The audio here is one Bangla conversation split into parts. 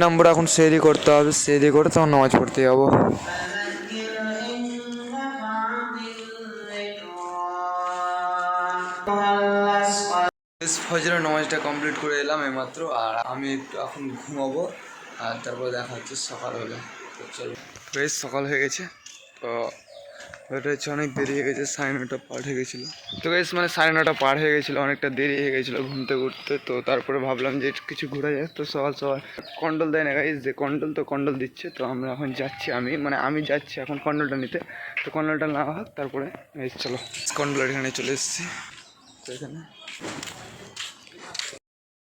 নম্বর এখন সেরি করতে হবে, সেরি করে তখন নামাজ পড়তে যাব। ফজরের নামাজটা কমপ্লিট করে এলাম এইমাত্র, আর আমি একটু এখন ঘুমাবো, আর তারপর দেখা হচ্ছে সকাল হলে। তো চলো। বেশ, সকাল হয়ে গেছে, তো এটা হচ্ছে অনেক দেরি হয়ে গেছে, সাড়ে নটা পার হয়ে গেছিল। তো বেশ মানে সাড়ে নটা পার হয়ে গেছিল, অনেকটা দেরি হয়ে গেছিল ঘুমতে ঘুরতে তো তারপরে ভাবলাম যে কিছু ঘোরা যায় তো সকাল সকাল কন্ডল দেয় না গাইজ যে কন্ডল তো কন্ডল দিচ্ছে, তো আমরা এখন যাচ্ছি আমি মানে আমি যাচ্ছি এখন কন্ডলটা নিতে। তো কন্ডলটা না হোক, তারপরে এই চলো কন্ডলের এখানে চলে এসেছি। তো এখানে।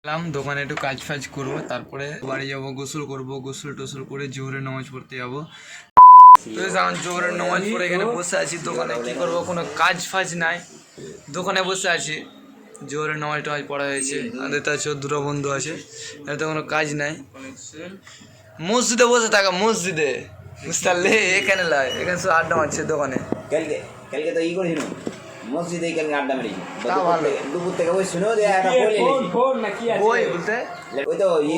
গেলাম দোকানে একটু কাজ ফাজ করব, তারপরে বাড়ি যাব, গোসল করব গোসল টোসল করে জোহরে নামাজ পড়তে যাব। তো এখন নামাজ পড়ে এখানে বসে আছি দোকানে কি করব? কোনো কাজ ফাজ নাই। দোকানে বসে আছি। জোহরের নামাজ টামাজ পড়া হয়েছে। আমাদের তো আছে দুটো বন্ধু আছে। এতে কোনো কাজ নাই। মসজিদে বসে থাকা মসজিদে। বুঝতে পারলে? এখানে লাই। এখানে শুধু আড্ডা মারছে দোকানে। কালকে কালকে তো ই করেছিল। মসজিদে কালকে আড্ডা মেরেছি তা ভালো। দুপুর থেকে ওই শুনেও যে একটা বই এনেছি বই বলতে? ওই তো ই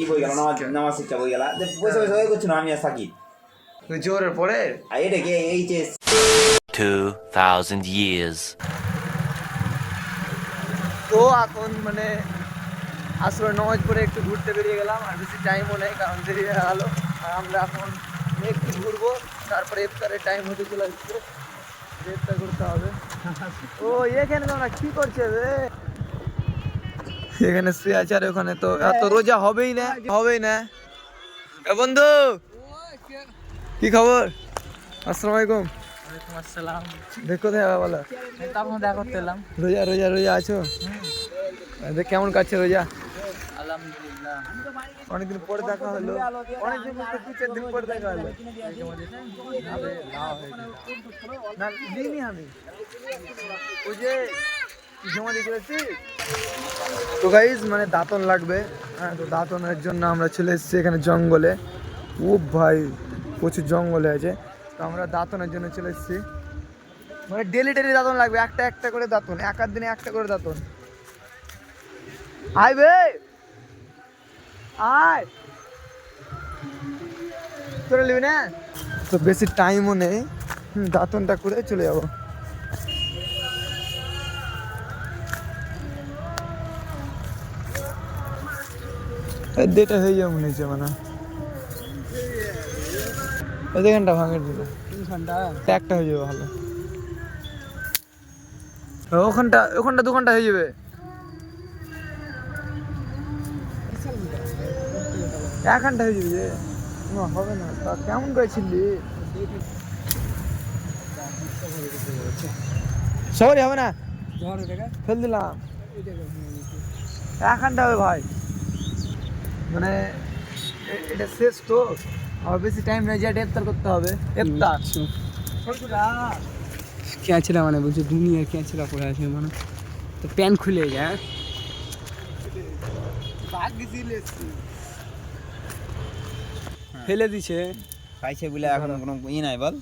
ই বই গেল নামাজ নামাজ শিক্ষা বই গেল। যে বসে বসে ওই করছিল আমি আর সাকিব। জোহরের পরে? এটা কি এই যে 2,000 years. তো এখন মানে আসলে নামাজ পড়ে একটু ঘুরতে বেরিয়ে গেলাম আর বেশি টাইমও নেই কারণ দেরি হয়ে গেলো। আর আমরা এখন একটু ঘুরবো তারপরে ইফতারের টাইম হতে চলে আসছে। ইফতার করতে হবে। ও এখানে তোমরা কি করছে রে? এখানে শুয়ে আছে আর ওখানে তো এত রোজা হবেই না হবেই না। বন্ধু! কি খবর? আসসালামু আলাইকুম আসসালাম। দেখো দেখা বলো। তখন দেখা করতে এলাম। রোজা রোজা রোজা আছো? দেখ কেমন কাটছে রোজা? আলহামদুলিল্লাহ। অনেকদিন পরে দেখা হলো। অনেকদিন দু চার দিন পরে দেখা হলো। না দিইনি আমি। ওই যে জমা দিয়ে করেছি তো গাইজ মানে দাঁতন লাগবে। হ্যাঁ তো দাঁতনের জন্য আমরা চলে এসেছি এখানে জঙ্গলে। ও ভাই প্রচুর জঙ্গলে আছে। তো আমরা দাঁতনের জন্য চলে এসেছি। মানে ডেলি ডেলি দাঁতন লাগবে, একটা একটা করে দাঁতন এক আধ দিনে একটা করে দাঁতন। আয় বে! আয়! করে নিবি না? তো বেশি টাইমও নেই। দাঁতনটা করে চলে যাব। দেটা হয়ে যাবে মনে হচ্ছে মানে ওই দেখেনটা ভাঙের দিলে। একটা হয়ে যাবে ভালো। ওখানটা ওখানটা দোকানটা হয়ে যাবে। এক ঘণ্টা হয়ে যাবে না হবে না। তা কেমন করে ছিলি সবারই হবে না? ফেল দিলাম। এক ঘণ্টা হবে ভাই। মানে এটা শেষ তো। আর বেশি টাইম নেই যেটা ইফতার করতে হবে। ইফতার ক্যাঁচড়া মানে বলছে দুনিয়ার ক্যাঁচড়া পড়ে আছে মানে। তো প্যান খুলে যায় হ্যাঁ? হ্যাঁ। ফেলে দিছে। খাইছে বলে এখন হ্যাঁ। কোনো ই নাই বল।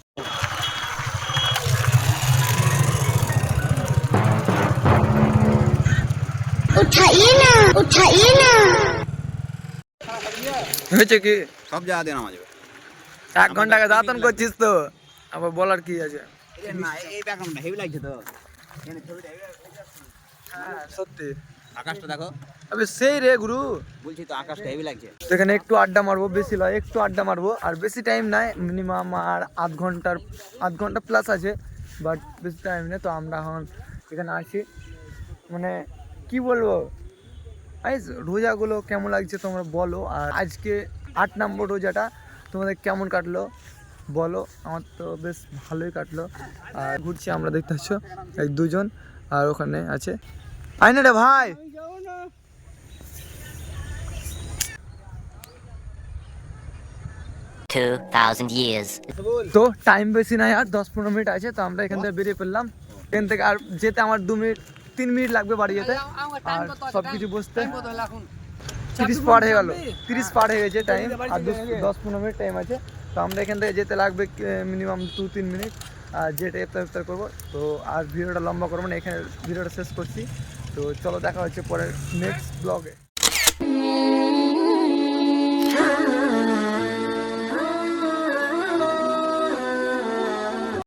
হয়েছে কি? সব জায়গা দিয়ে নামা যাবে এক ঘণ্টা আগে দাঁতন করছিস তো। আবার বলার কি আছে? না এই হেভি লাগছে তো। হ্যাঁ সত্যি। আকাশটা দেখো। আবে সেই রে গুরু। বলছি তো আকাশটা হেভি লাগছে। এখানে একটু আড্ডা মারবো বেশি একটু আড্ডা মারবো। আর বেশি টাইম নাই মিনিমাম আর আধ ঘণ্টার আধ ঘণ্টা প্লাস আছে। বাট বেশি টাইম নেই তো আমরা এখন এখানে মানে কি বলব? আইস রোজাগুলো কেমন লাগছে তোমরা বলো। আর আজকে আট নম্বর রোজাটা। তোমাদের কেমন কাটলো? বলো আমার তো বেশ ভালোই কাটলো। আর ঘুরছি আমরা দেখতে পাচ্ছ এই দুজন আর ওখানে আছে। আইনে রে ভাই! Two thousand years. তো টাইম বেশি নাই আর দশ পনেরো মিনিট আছে তো আমরা এখান থেকে বেরিয়ে পড়লাম। এখান থেকে আর যেতে আমার দু মিনিট তিন মিনিট লাগবে বাড়ি যেতে। আর সব কিছু বসতে তিরিশ পার হয়ে গেল। তিরিশ পার হয়ে গেছে টাইম আর দশ দশ পনেরো মিনিট টাইম আছে। তো আমরা এখান থেকে যেতে লাগবে মিনিমাম দু তিন মিনিট। আর যেটা ইফতার ইফতার করব। তো আর ভিডিওটা লম্বা করব না এখানে ভিডিওটা শেষ করছি। তো চলো দেখা হচ্ছে পরের নেক্সট ব্লগে